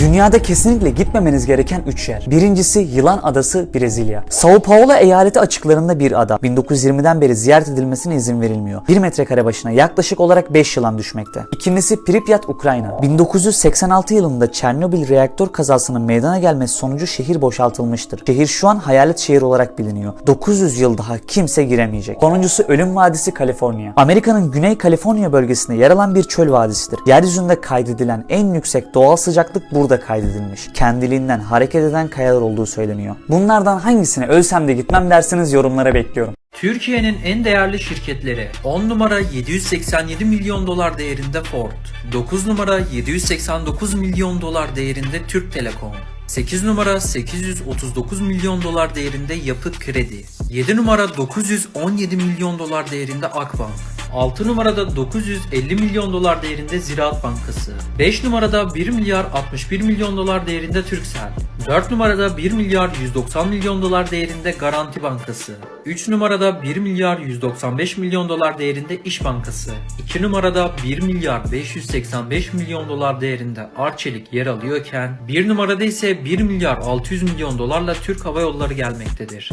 Dünyada kesinlikle gitmemeniz gereken 3 yer. Birincisi Yılan Adası, Brezilya. Sao Paulo eyaleti açıklarında bir ada. 1920'den beri ziyaret edilmesine izin verilmiyor. 1 metrekare başına yaklaşık olarak 5 yılan düşmekte. İkincisi Pripyat, Ukrayna. 1986 yılında Çernobil reaktör kazasının meydana gelmesi sonucu şehir boşaltılmıştır. Şehir şu an hayalet şehir olarak biliniyor. 900 yıl daha kimse giremeyecek. Sonuncusu Ölüm Vadisi, Kaliforniya. Amerika'nın Güney Kaliforniya bölgesinde yer alan bir çöl vadisidir. Yeryüzünde kaydedilen en yüksek doğal sıcaklık burada kaydedilmiş. Kendiliğinden hareket eden kayalar olduğu söyleniyor. Bunlardan hangisine ölsem de gitmem derseniz yorumlara bekliyorum. Türkiye'nin en değerli şirketleri 10 numara 787 milyon dolar değerinde Ford, 9 numara 789 milyon dolar değerinde Türk Telekom, 8 numara 839 milyon dolar değerinde Yapı Kredi, 7 numara 917 milyon dolar değerinde Akbank, 6 numarada 950 milyon dolar değerinde Ziraat Bankası, 5 numarada 1 milyar 61 milyon dolar değerinde Türksel, 4 numarada 1 milyar 190 milyon dolar değerinde Garanti Bankası, 3 numarada 1 milyar 195 milyon dolar değerinde İş Bankası, 2 numarada 1 milyar 585 milyon dolar değerinde Arçelik yer alıyorken, 1 numarada ise 1 milyar 600 milyon dolarla Türk Hava Yolları gelmektedir.